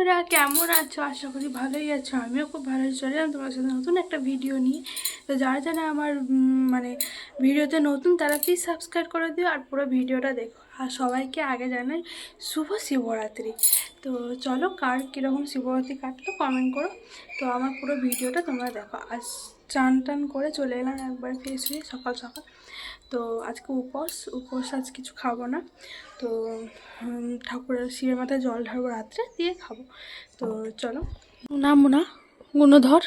বন্ধুরা, কেমন আছো? আশা করি ভালোই আছো। আমিও খুব ভালো চলে এলাম তোমার সাথে নতুন একটা ভিডিও নিয়ে। তো যারা যারা আমার মানে ভিডিওতে নতুন, তারা প্লিজ সাবস্ক্রাইব করে দিও আর পুরো ভিডিওটা দেখো। আর সবাইকে আগে জানাই, শুভ শিবরাত্রি। তো চলো, কার কীরকম শিবরাত্রি কাটলো কমেন্ট করো। তো আমার পুরো ভিডিওটা তোমরা দেখো। আর চান টান করে চলে এলাম একবার ফ্রেশ হয়ে, সকাল সকাল। তো আজকে উপোস উপোস আজ কিছু খাব না। তো ঠাকুরের শিবের মাথায় জল ঢালবো রাত্রে দিয়ে খাব। তো চলো। না মোনা গুণধর।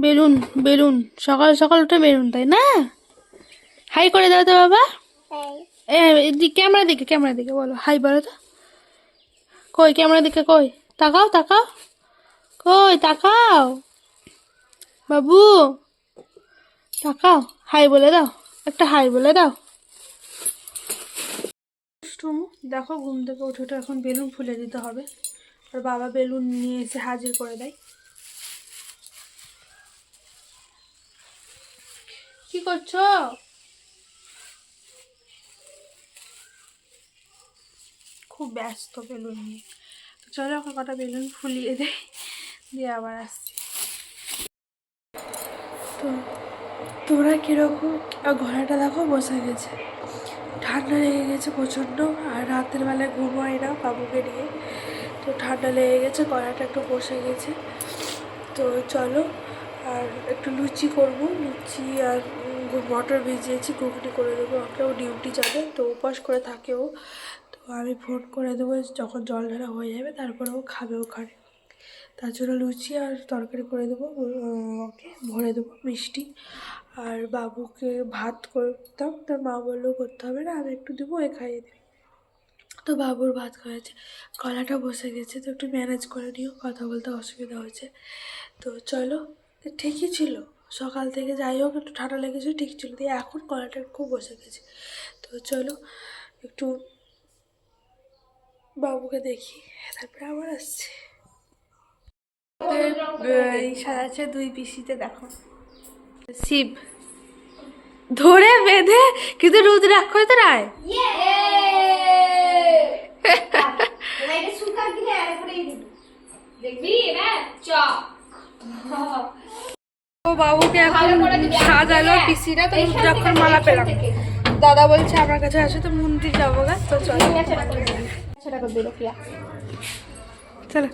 বেলুন বেলুন সকাল সকাল উঠে বেলুন তাই না? হাই করে দাও তো বাবা। ক্যামেরা দিকে ক্যামেরা দিকে বলো। হাই বলো তো। কই ক্যামেরা দিকে কই? তাকাও তাকাও। কই তাকাও। বাবু তাকাও। হাই বলে দাও। একটা হাই বলে দাও। টুমু দেখো ঘুম থেকে উঠে উঠে এখন বেলুন ফুলে দিতে হবে। আর বাবা বেলুন নিয়ে এসে হাজির করে দেয়। কি করছ? খুব ব্যস্ত বেলুন নিয়ে। চলো এখন কটা বেলুন ফুলিয়ে দেয় দিয়ে আবার আসছি। তো তোমরা কীরকম ঘোড়াটা দেখো, বসে গেছে। ঠান্ডা লেগে গেছে প্রচণ্ড, আর রাতের বেলায় ঘুমাই না বাবুকে নিয়ে। তো ঠান্ডা লেগে গেছে, গলাটা একটু বসে গেছে। তো চলো, আর একটু লুচি করব। লুচি আর মটর ভিজিয়েছি, ঘুগনি করে দেবো। ওকেও ডিউটি যাবে, তো উপাস করে থাকে ও। তো আমি ফোন করে দেবো, যখন জল ঢালা হয়ে যাবে, তারপরে ও খাবে ওখানে। তার জন্য লুচি আর তরকারি করে দেবো ওকে, ভরে দেবো মিষ্টি। আর বাবুকে ভাত করতাম তার মা বলল, করতে হবে না, আমি একটু দেবো এ খাইয়ে দেবে। তো বাবুর ভাত খাওয়াচ্ছে, গলাটা বসে গেছে, তো একটু ম্যানেজ করে নিও, কথা বলতে অসুবিধা হয়েছে। তো চলো ঠিকই ছিল, সকাল থেকে যাই হোক, একটু ঠান্ডা লেগেছে ঠিক ছিল দিয়ে এখন গলাটা খুব বসে গেছে। তো চলো, একটু বাবুকে দেখি, তারপরে আবার আসছে। এই সাজাচ্ছে দুই পিসিতে, দেখো। শিব। ধরে বেঁধে কিন্তু রুদ্রাক্ষ তো রায়। ও বাবুকে এখন সাজালো পিসিরা তো রুদ্রাক্ষর মালা পেলাম। দাদা বলছে আমার কাছে আসো তো মন্দির যাব গা। তো চলো। চলো।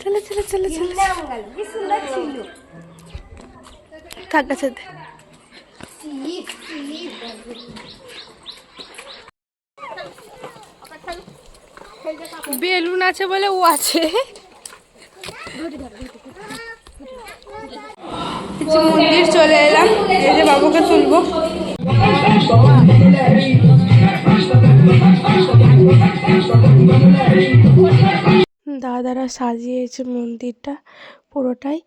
চলো চলো চলো চলো। থাক বেলুন আছে বলে ও আছে। মন্দির, চলে এলাম। এই যে বাবুকে তুলবো। দাদারা সাজিয়েছে মন্দিরটা পুরোটাই।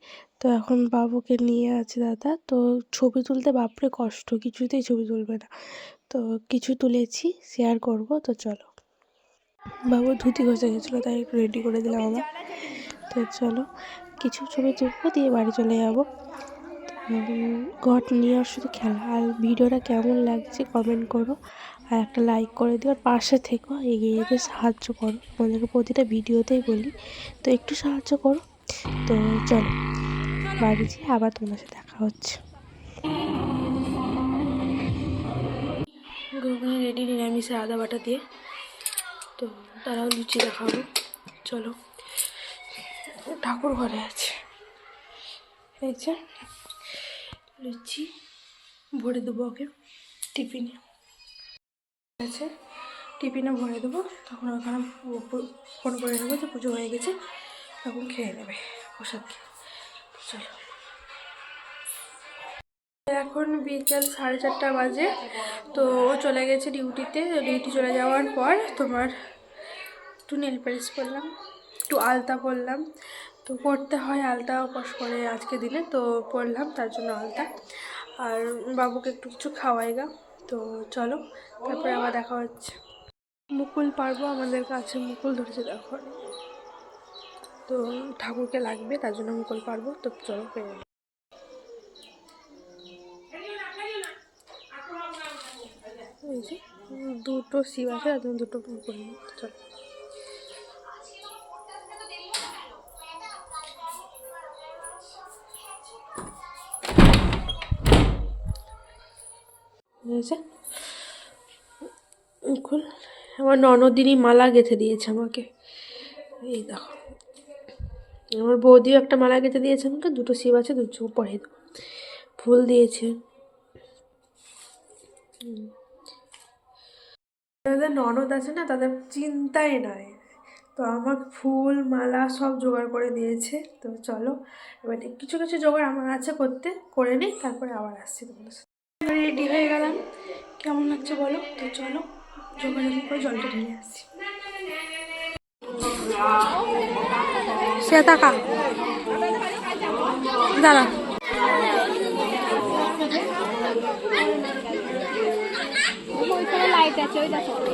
তো এখন বাবুকে নিয়ে আছে দাদা। তো ছবি তুলতে বাপরে কষ্ট, কিছুতেই ছবি তুলবে না। তো কিছু তুলেছি শেয়ার করব, তো চলো। বাবু ধুতি ঘষে গেছিল, তাই একটু রেডি করে দিলাম আমার তো চলো, কিছু ছবি তুলবো, দিয়ে বাড়ি চলে যাব। ঘট নিয়ে আর শুধু খেলা। আর ভিডিওটা কেমন লাগছে কমেন্ট করো। আর একটা লাইক করে দিও, আর পাশে থেকো, এগিয়ে যেতে সাহায্য করো। আমাদেরকে প্রতিটা ভিডিওতেই বলি। তো একটু সাহায্য করো। তো চলো। বাড়ি যেয়ে আবার তোমার সাথে দেখা হচ্ছে। ঘুগনি রেডি নিরামিষে, আদা বাটা দিয়ে। তো তারাও লুচি দেখাবো। চলো। ঠাকুর ঘরে আছে। এই যে লুচি। ভরে দেবো ওকে টিফিনে। আছে। টিফিনে ভরে দেবো। তখন ওখানে ফোন করে নেব যে পুজো হয়ে গেছে। তখন খেয়ে নেবে প্রসাদ খেয়ে। চলো এখন বিকেল সাড়ে চারটা বাজে, তো ও চলে গেছে ডিউটিতে ডিউটি চলে যাওয়ার পর তোমার একটু নেল পালিশ করলাম, একটু আলতা পরলাম, তো পড়তে হয় আলতা, উপাস করে আজকে দিনে, তো পড়লাম তার জন্য আলতা। আর বাবুকে একটু কিছু খাওয়াই গা, তো চলো, তারপরে আবার দেখা হচ্ছে। মুকুল পারব আমাদের কাছে, মুকুল ধরেছে দেখো। তো ঠাকুরকে লাগবে, তার জন্য মুকুল পারব। তো চলো পেয়ে দুটো শিব আছে, আর দুটো মুকুল চলো। আমার ননদিনী মালা গেঁথে দিয়েছে আমাকে। এই দেখো। আমার বৌদিও একটা মালা গেঁথে দিয়েছে আমাকে, দুটো শিব আছে, দুটো চোখ পরে ফুল দিয়েছে। যাদের ননদ আছে না, তাদের চিন্তাই নাই। তো আমার ফুল, মালা সব জোগাড় করে দিয়েছে। তো চলো, এবার কিছু কিছু জোগাড় আমার আছে করতে, করে নিই তারপরে আবার আসছি তোমাদের রেডি হয়ে গেলাম। কেমন লাগছে বলো? তো চলো, জোগাড় করে জলটা ঢেলে আসছি। সে টাকা দাঁড়া। লাইট আছে ওই দেখো হলো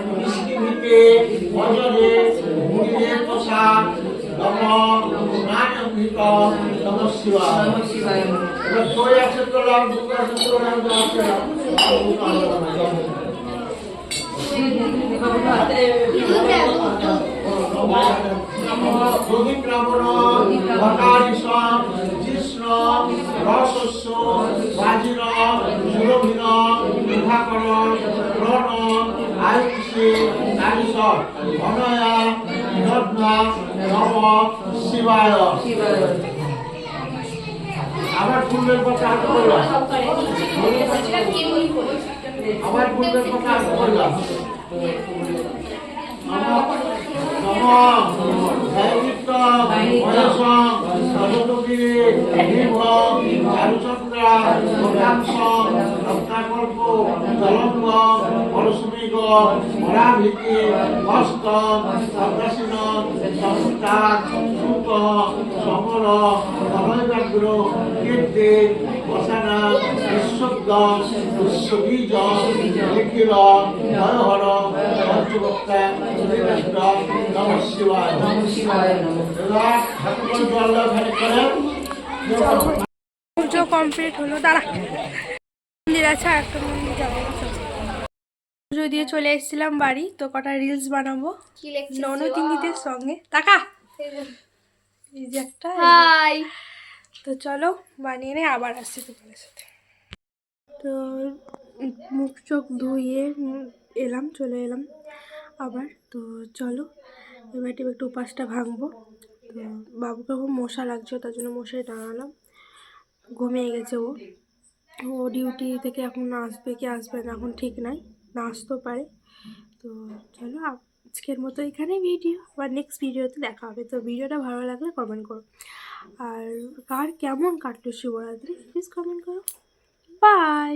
নিষ্কিমিতে অজরে মুনিরে প্রসাদ নম স্নানমৃত নম শিবায় এবার লাভ দুঃখ আছে তো লাভ আছে যোগী ব্রাহ্মণ ভটারিষ কৃষ্ণ রসস্য বাজির সুরভিন বিভাকর প্রণ আয়ুষী অনয়া বিনদ্ন নম শিবায় আমার পূর্বের কথা আগে বললাম আমার পূর্বের কথা আগে বললাম নম পরশুমিগ মরাভিতি হস্ত সন্ত্রাসীন সংস্কার সুত সমর অভয়ব্যাঘ্র কীর্তি, বসানা বিশ্বব্দ নিখিল হরহর পঞ্চবক্তা নম শিবায়। কমপ্লিট হলো, দাঁড়া। মন্দির আছে একটা মন্দির যাব। পুজো দিয়ে চলে এসেছিলাম বাড়ি তো কটা রিলস বানাবো? ননদিনীদের সঙ্গে। টাকা এই যে একটা হাই। তো চলো বানিয়ে নে আবার আসছি তোমাদের সাথে। তো মুখ চোখ ধুয়ে এলাম চলে এলাম আবার। তো চলো এবার একটু উপাসটা ভাঙবো। তো বাবুকে খুব মশা লাগছে তার জন্য মশাই টাঙালাম। ঘুমিয়ে গেছে ও। ও ডিউটি থেকে এখন আসবে কি আসবে না এখন ঠিক নাই। না আসতেও পারে। তো চলো, আজকের মতো এখানে ভিডিও আবার নেক্সট ভিডিওতে দেখা হবে। তো ভিডিওটা ভালো লাগলে কমেন্ট করো। আর কার কেমন কাটলো শিবরাত্রি প্লিজ কমেন্ট করো। বাই